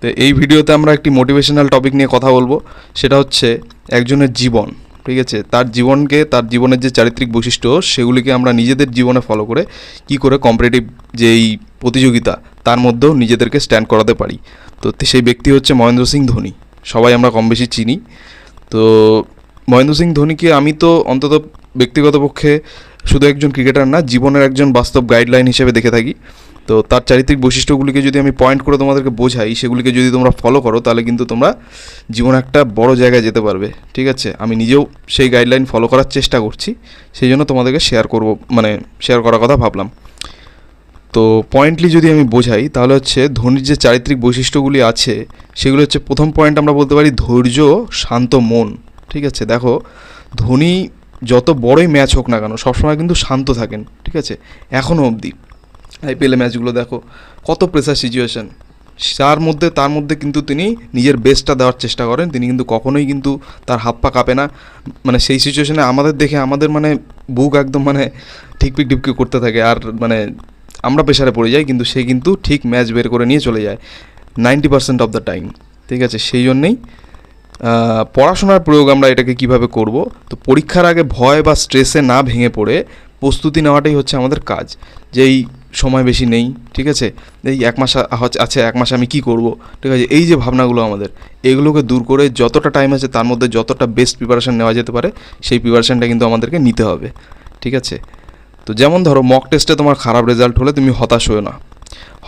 তো এই ভিডিওতে আমরা একটি মোটিভেশনাল টপিক নিয়ে কথা বলব, সেটা হচ্ছে একজনের জীবন, ঠিক আছে? তার জীবনকে, তার জীবনের যে চারিত্রিক বৈশিষ্ট্য, সেগুলিকে আমরা নিজেদের জীবনে ফলো করে কি করে কম্পিটিটিভ যে এই প্রতিযোগিতা, তার মধ্যেও নিজেদেরকে স্ট্যান্ড করাতে পারি। তো সেই ব্যক্তি হচ্ছে মহেন্দ্র সিং ধোনি, সবাই আমরা কম বেশি চিনি। তো মহেন্দ্র সিং ধোনিকে আমি তো অন্তত ব্যক্তিগত পক্ষে শুধু একজন ক্রিকেটার না, জীবনের একজন বাস্তব গাইডলাইন হিসেবে দেখে থাকি। তো তার চারিত্রিক বৈশিষ্ট্যগুলিকে যদি আমি পয়েন্ট করে তোমাদেরকে বোঝাই, সেগুলিকে যদি তোমরা ফলো করো, তাহলে কিন্তু তোমরা জীবনে একটা বড় জায়গায় যেতে পারবে। ঠিক আছে? আমি নিজেও সেই গাইডলাইন ফলো করার চেষ্টা করছি। সেই জন্য তোমাদেরকে শেয়ার করব মানে শেয়ার করার কথা ভাবলাম। তো পয়েন্টলি যদি আমি বোঝাই, তাহলে হচ্ছে ধোনির যে চারিত্রিক বৈশিষ্ট্যগুলি আছে, সেগুলো হচ্ছে প্রথম পয়েন্ট আমরা বলতে পারি ধৈর্য, শান্ত মন। ঠিক আছে? দেখো, ধোনি যত বড়ই ম্যাচ হোক না কেন, সবসময় কিন্তু শান্ত থাকেন। ঠিক আছে? এখনও অবধি। আইপিএলে ম্যাচগুলো দেখো। কত প্রেসার সিচুয়েশান তার মধ্যে তার মধ্যে কিন্তু তিনি নিজের বেস্টটা দেওয়ার চেষ্টা করেন। তিনি কিন্তু কখনোই কিন্তু তার হাত পা কাঁপে না। মানে সেই সিচুয়েশনে আমাদের দেখে, আমাদের মানে বুক একদম মানে ঠিকপিক ঢিপকি করতে থাকে। আর মানে আমরা প্রেশারে পড়ে যাই, কিন্তু সে কিন্তু ঠিক ম্যাচ বের করে নিয়ে চলে যায়। Ninety percent of the time ঠিক আছে? সেই জন্যেই পড়াশোনার প্রয়োগ আমরা এটাকে কীভাবে করব? তো পরীক্ষার আগে ভয় বা স্ট্রেসে না ভেঙে পড়ে প্রস্তুতি নেওয়াটাই হচ্ছে আমাদের কাজ। যেই সময় বেশি নেই, ঠিক আছে? এই এক মাস আছে, এক মাসে আমি কি করব? ঠিক আছে? এই যে ভাবনাগুলো আমাদের, এগুলোকে দূর করে যতটা টাইম আছে তার মধ্যে যতটা বেস্ট প্রিপারেশান নেওয়া যেতে পারে, সেই প্রিপারেশানটা কিন্তু আমাদেরকে নিতে হবে, ঠিক আছে? তো যেমন ধরো মক টেস্টে তোমার খারাপ রেজাল্ট হলে তুমি হতাশ হও না।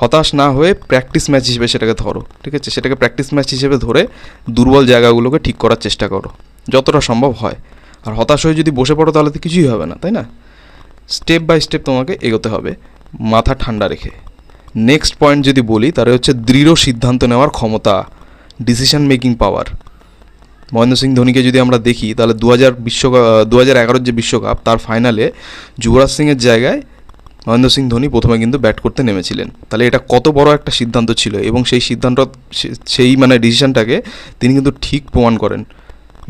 হতাশ না হয়ে প্র্যাকটিস ম্যাচ হিসেবে সেটাকে ধরো, ঠিক আছে? সেটাকে প্র্যাকটিস ম্যাচ হিসেবে ধরে দুর্বল জায়গাগুলোকে ঠিক করার চেষ্টা করো, যতটা সম্ভব হয়। আর হতাশ হয়ে যদি বসে পড়ো তাহলে তো কিছুই হবে না, তাই না? স্টেপ বাই স্টেপ তোমাকে এগোতে হবে। মাথা ঠান্ডা রেখে। নেক্সট পয়েন্ট যদি বলি, তাহলে হচ্ছে দৃঢ় সিদ্ধান্ত নেওয়ার ক্ষমতা decision making power Mahendra Singh ধোনিকে যদি আমরা দেখি, তাহলে দু হাজার বিশ্বকাপ দু হাজার এগারোর যে বিশ্বকাপ, তার ফাইনালে যুবরাজ সিংয়ের জায়গায় মহেন্দ্র সিং ধোনি প্রথমে কিন্তু ব্যাট করতে নেমেছিলেন। তাহলে এটা কত বড় একটা সিদ্ধান্ত ছিল এবং সেই সিদ্ধান্ত সেই মানে ডিসিশনটাকে তিনি কিন্তু ঠিক প্রমাণ করেন।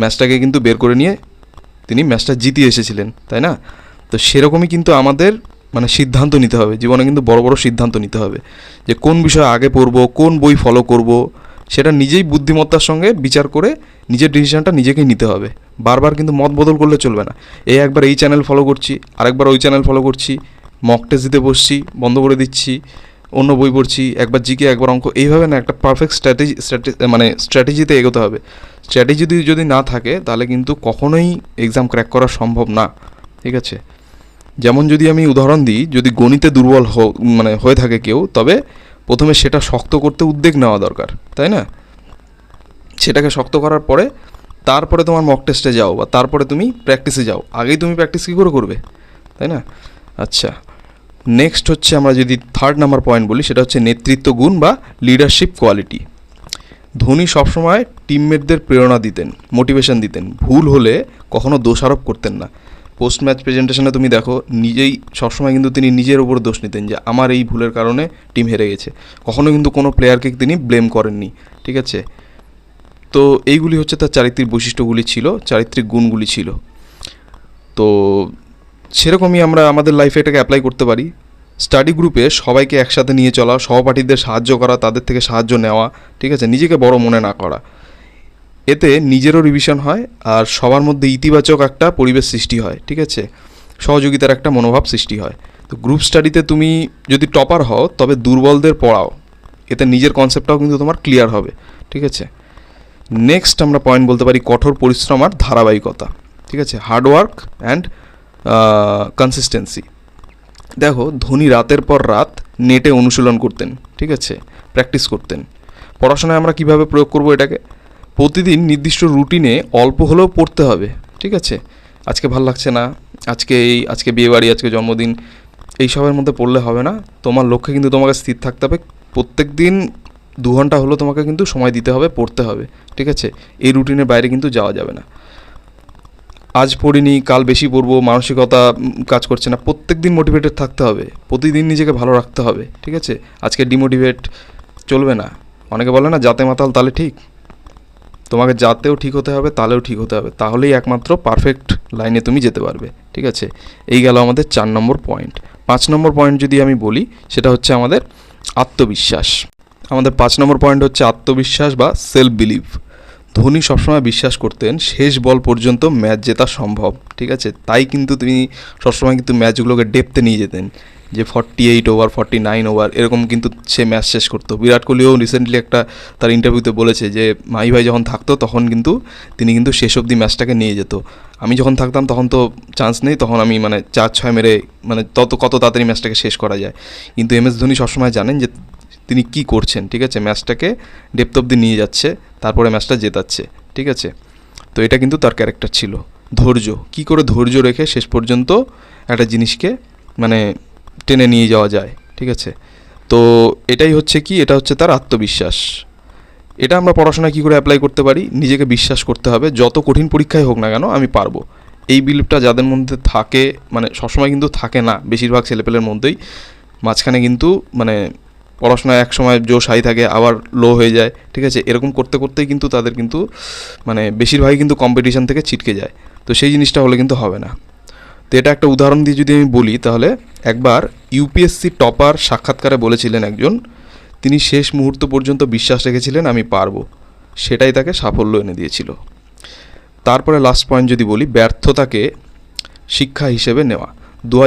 ম্যাচটাকে কিন্তু বের করে নিয়ে তিনি ম্যাচটা জিতিয়ে এসেছিলেন, তাই না? তো সেরকমই কিন্তু আমাদের মানে সিদ্ধান্ত নিতে হবে। জীবনে কিন্তু বড় বড় সিদ্ধান্ত নিতে হবে। যে কোন বিষয়ে আগে পড়ব, কোন বই ফলো করব, সেটা নিজেই বুদ্ধিমত্তার সঙ্গে বিচার করে নিজের ডিসিশনটা নিজেকেই নিতে হবে। বারবার কিন্তু মত বদল করলে চলবে না। এই একবার এই চ্যানেল ফলো করছি, আরেকবার ওই চ্যানেল ফলো করছি মক টেস্ট দিতে বসছি, বন্ধ করে দিচ্ছি, অন্য বই পড়ছি, একবার জিকে একবার অঙ্ক, এইভাবে না একটা পারফেক্ট স্ট্র্যাটেজি মানে স্ট্র্যাটেজিতে এগোতে হবে। স্ট্র্যাটেজি যদি যদি না থাকে, তাহলে কিন্তু কখনোই এক্সাম ক্র্যাক করা সম্ভব না। ঠিক আছে? যেমন যদি আমি উদাহরণ দিই, যদি গণিতে দুর্বল মানে হয়ে থাকে কেউ, তবে প্রথমে সেটা শক্ত করতে উদ্যোগ নেওয়া দরকার, তাই না? সেটাকে শক্ত করার পরে তারপরে তোমার মক টেস্টে যাও, বা তারপরে তুমি প্র্যাকটিসে যাও। আগেই তুমি প্র্যাকটিস কী করে করবে, তাই না? আচ্ছা নেক্সট হচ্ছে আমরা যদি থার্ড নাম্বার পয়েন্ট বলি, সেটা হচ্ছে নেতৃত্ব গুণ বা লিডারশিপ কোয়ালিটি ধোনি সবসময় টিমমেটদের প্রেরণা দিতেন মোটিভেশন দিতেন। ভুল হলে কখনো দোষারোপ করতেন না। পোস্ট ম্যাচ প্রেজেন্টেশনে তুমি দেখো, নিজেই সবসময় কিন্তু তিনি নিজের উপর দোষ নিতেন যে আমার এই ভুলের কারণে টিম হেরে গেছে। কখনো কিন্তু কোনো প্লেয়ারকে তিনি ব্লেম করেননি, ঠিক আছে? তো এইগুলি হচ্ছে তার চারিত্রিক বৈশিষ্ট্যগুলি ছিল, চারিত্রিক গুণগুলি ছিল। তো সেরকমই আমরা আমাদের লাইফে এটাকে অ্যাপ্লাই করতে পারি। স্টাডি গ্রুপে সবাইকে একসাথে নিয়ে চলা, সহপাঠীদের সাহায্য করা, তাদের থেকে সাহায্য নেওয়া, ঠিক আছে? নিজেকে বড় মনে না করা। এতে নিজেরও রিভিশন হয় আর সবার মধ্যে ইতিবাচক একটা পরিবেশ সৃষ্টি হয়, ঠিক আছে? সহযোগিতার একটা মনোভাব সৃষ্টি হয়। তো গ্রুপ স্টাডিতে তুমি যদি টপার হও, তবে দুর্বলদের পড়াও। এতে নিজের কনসেপ্টটাও কিন্তু তোমার ক্লিয়ার হবে, ঠিক আছে? নেক্সট আমরা পয়েন্ট বলতে পারি কঠোর পরিশ্রম আর ধারাবাহিকতা, ঠিক আছে? হার্ডওয়ার্ক অ্যান্ড কনসিস্টেন্সি দেখো, ধোনি রাতের পর রাত নেটে অনুশীলন করতেন, ঠিক আছে? প্র্যাকটিস করতেন। পড়াশোনায় আমরা কীভাবে প্রয়োগ করব এটাকে? প্রতিদিন নির্দিষ্ট রুটিনে অল্প হলেও পড়তে হবে, ঠিক আছে? আজকে ভালো লাগছে না, আজকে এই, আজকে বিয়েবাড়ি, আজকে জন্মদিন, এই সবের মধ্যে পড়লে হবে না। তোমার লক্ষ্যে কিন্তু তোমাকে স্থির থাকতে হবে। প্রত্যেক দিন দু ঘণ্টা হলেও তোমাকে কিন্তু সময় দিতে হবে, পড়তে হবে, ঠিক আছে? এই রুটিনের বাইরে কিন্তু যাওয়া যাবে না। আজ পড়িনি, কাল বেশি পড়ব, মানসিকতা কাজ করছে না প্রত্যেক দিন মোটিভেটেড থাকতে হবে, প্রতিদিন নিজেকে ভালো রাখতে হবে, ঠিক আছে? আজকে ডিমোটিভেট চলবে না। অনেকে বলে না যাতে মাতাল তাহলে ঠিক? তোমাকে যাতেও ঠিক হতে হবে, তাহলেও ঠিক হতে হবে। তাহলেই একমাত্র পারফেক্ট লাইনে তুমি যেতে পারবে, ঠিক আছে? এই গেল আমাদের চার নম্বর পয়েন্ট পাঁচ নম্বর পয়েন্ট যদি আমি বলি, সেটা হচ্ছে আমাদের আত্মবিশ্বাস। আমাদের পাঁচ নম্বর পয়েন্ট হচ্ছে আত্মবিশ্বাস বা সেলফ বিলিভ ধোনি সবসময় বিশ্বাস করতেন, শেষ বল পর্যন্ত ম্যাচ জেতা সম্ভব, ঠিক আছে? তাই কিন্তু তিনি সবসময় কিন্তু ম্যাচগুলোকে ডেপতে নিয়ে যেতেন। যে forty eight over forty nine over এরকম কিন্তু সে ম্যাচ শেষ করতো। বিরাট কোহলিও রিসেন্টলি একটা তার ইন্টারভিউতে বলেছে যে মাই ভাই যখন থাকতো তখন কিন্তু তিনি কিন্তু শেষ অবধি ম্যাচটাকে নিয়ে যেত। আমি যখন থাকতাম তখন তো চান্স নেই, তখন আমি মানে চার ছয় মেরে মানে তত, কত তাড়াতাড়ি ম্যাচটাকে শেষ করা যায়। কিন্তু এম এস ধোনি সবসময় জানেন যে, তিনি কি করছেন, ঠিক আছে? ম্যাচটাকে ডেপথ অব্দি নিয়ে যাচ্ছে, তারপরে ম্যাচটা জেতাচ্ছে, ঠিক আছে? তো এটা কিন্তু তার ক্যারেক্টার ছিল। ধৈর্য, কি করে ধৈর্য রেখে শেষ পর্যন্ত একটা জিনিসকে মানে টেনে নিয়ে যাওয়া যায়, ঠিক আছে? তো এটাই হচ্ছে কি, এটা হচ্ছে তার আত্মবিশ্বাস। এটা আমরা পড়াশোনায় কী করে অ্যাপ্লাই করতে পারি? নিজেকে বিশ্বাস করতে হবে, যত কঠিন পরীক্ষায় হোক না কেন আমি পারব। এই বিলিফটা যাদের মধ্যে থাকে মানে সবসময় কিন্তু থাকে না, বেশিরভাগ ছেলেপেলের মধ্যেই। মাঝখানে কিন্তু মানে পড়াশোনায় এক সময় জোশ হাই থাকে, আবার লো হয়ে যায়, ঠিক আছে? এরকম করতে করতেই কিন্তু তাদের কিন্তু মানে বেশিরভাগই কিন্তু কম্পিটিশন থেকে ছিটকে যায়। তো সেই জিনিসটা হলে কিন্তু হবে না। তো এটা একটা উদাহরণ দিয়ে যদি আমি বলি, তাহলে একবার ইউপিএসসি টপার সাক্ষাৎকারে বলেছিলেন একজন, তিনি শেষ মুহূর্ত পর্যন্ত বিশ্বাস রেখেছিলেন, আমি পারব। সেটাই তাকে সাফল্য এনে দিয়েছিল। তারপরে লাস্ট পয়েন্ট যদি বলি, ব্যর্থতাকে শিক্ষা হিসেবে নেওয়া। দু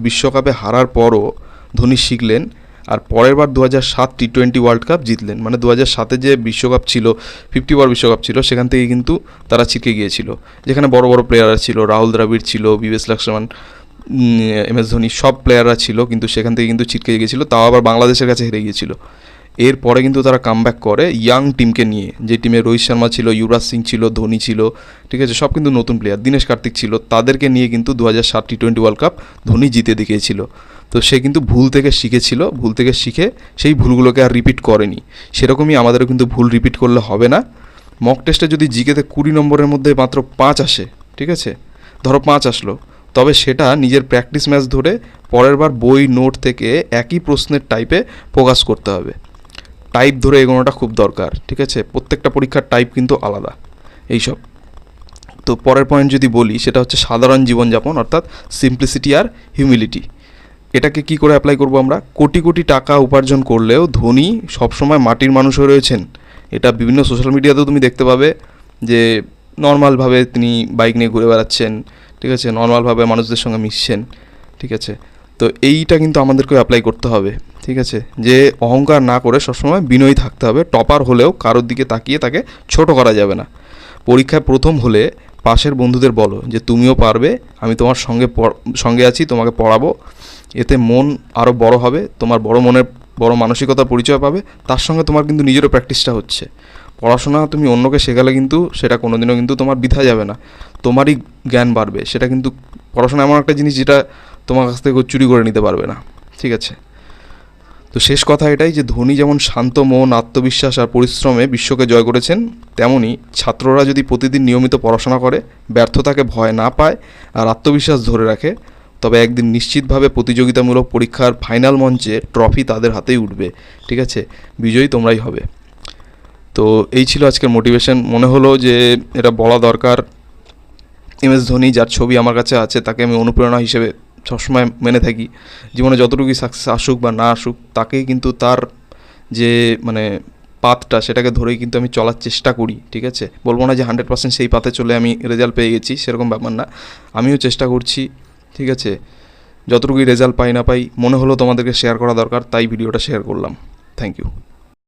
বিশ্বকাপে হারার পরও ধোনি শিখলেন আর পরের বার দু হাজার সাত টি টোয়েন্টি ওয়ার্ল্ড কাপ জিতলেন। মানে দু হাজার সাতে যে বিশ্বকাপ ছিল ফিফটি ওভার বিশ্বকাপ ছিল, সেখান থেকে কিন্তু তারা ছিটকে গিয়েছিল। যেখানে বড় বড় প্লেয়াররা ছিল, রাহুল দ্রাবিড় ছিল বিবেশ লক্ষ্মণ এম এস ধোনি, সব প্লেয়াররা ছিল, কিন্তু সেখান থেকে কিন্তু ছিটকে গিয়েছিল। তাও আবার বাংলাদেশের কাছে হেরে গিয়েছিল। এরপরে কিন্তু তারা কামব্যাক করে ইয়াং টিমকে নিয়ে। যে টিমে রোহিত শর্মা ছিল, যুবরাজ সিং ছিল, ধোনি ছিল, ঠিক আছে, সব কিন্তু নতুন প্লেয়ার দিনেশ কার্তিক ছিল, তাদেরকে নিয়ে কিন্তু দু হাজার সাত T twenty World Cup Dhoni জিতে দেখিয়েছিল। তো সে কিন্তু ভুল থেকে শিখেছিল, ভুল থেকে শিখে সেই ভুলগুলোকে আর রিপিট করেনি। সেরকমই আমাদেরও কিন্তু ভুল রিপিট করলে হবে না। মক টেস্টে যদি জিকেতে কুড়ি নম্বরের মধ্যে মাত্র পাঁচ আসে, ঠিক আছে? ধরো পাঁচ আসলো। তবে সেটা নিজের প্র্যাকটিস ম্যাচ ধরে পরের বার বই নোট থেকে একই প্রশ্নের টাইপে ফোকাস করতে হবে। টাইপ ধরে এগোনোটা খুব দরকার, ঠিক আছে? প্রত্যেকটা পরীক্ষার টাইপ কিন্তু আলাদা, এইসব। তো পরের পয়েন্ট যদি বলি, সেটা হচ্ছে সাধারণ জীবনযাপন, অর্থাৎ সিম্পলিসিটি আর হিউমিলিটি এটাকে কি করে অ্যাপ্লাই করব আমরা? কোটি কোটি টাকা উপার্জন করলেও ধনী সবসময় মাটির মানুষ হয়ে রয়েছেন। এটা বিভিন্ন সোশ্যাল মিডিয়াতেও তুমি দেখতে পাবে যে নর্মালভাবে তিনি বাইক নিয়ে ঘুরে বেড়াচ্ছেন, ঠিক আছে? নর্মালভাবে মানুষদের সঙ্গে মিশছেন, ঠিক আছে? তো এইটা কিন্তু আমাদেরকেও অ্যাপ্লাই করতে হবে, ঠিক আছে? যে অহংকার না করে সবসময় বিনয়ী থাকতে হবে টপার হলেও কারোর দিকে তাকিয়ে তাকে ছোট করা যাবে না। পরীক্ষায় প্রথম হলে পাশের বন্ধুদের বলো যে তুমিও পারবে, আমি তোমার সঙ্গে সঙ্গে আছি, তোমাকে পড়াবো। এতে মন আরও বড় হবে, তোমার বড় মনের, বড় মানসিকতার পরিচয় পাবে, তার সঙ্গে তোমার কিন্তু নিজেরও প্র্যাকটিসটা হচ্ছে। পড়াশোনা তুমি অন্যকে শেখালে কিন্তু সেটা কোনোদিনও কিন্তু তোমার বৃথা যাবে না। তোমারই জ্ঞান বাড়বে, সেটা কিন্তু পড়াশোনা এমন একটা জিনিস যেটা তোমার কাছ থেকে চুরি করে নিতে পারবে না, ঠিক আছে? তো শেষ কথা এটাই যে ধোনি যেমন শান্ত মন, আত্মবিশ্বাস আর পরিশ্রমে বিশ্বকে জয় করেছেন, তেমনি ছাত্ররা যদি প্রতিদিন নিয়মিত পড়াশোনা করে, ব্যর্থতাকে ভয় না পায় আর আত্মবিশ্বাস ধরে রাখে তবে একদিন নিশ্চিতভাবে প্রতিযোগিতামূলক পরীক্ষার ফাইনাল মঞ্চে ট্রফি তাদের হাতেই উঠবে, ঠিক আছে? বিজয়ী তোমরাই হবে। তো এই ছিল আজকের মোটিভেশন। মনে হলো যে এটা বলা দরকার। এম এস ধোনি যার ছবি আমার কাছে আছে, তাকে আমি অনুপ্রেরণা হিসেবে সবসময় মেনে থাকি। জীবনে যতটুকুই সাকসেস আসুক বা না আসুক তাকেই কিন্তু তার যে মানে পাথটা সেটাকে ধরেই কিন্তু আমি চলার চেষ্টা করি, ঠিক আছে? বলব না যে হান্ড্রেড পার্সেন্ট সেই পাথে চলে আমি রেজাল্ট পেয়ে গেছি, সেরকম ব্যাপার না। আমিও চেষ্টা করছি। ঠিক আছে? যতটুকুই রেজাল্ট পাই না পাই, মনে হলো তোমাদেরকে শেয়ার করা দরকার, তাই ভিডিওটা শেয়ার করলাম। Thank you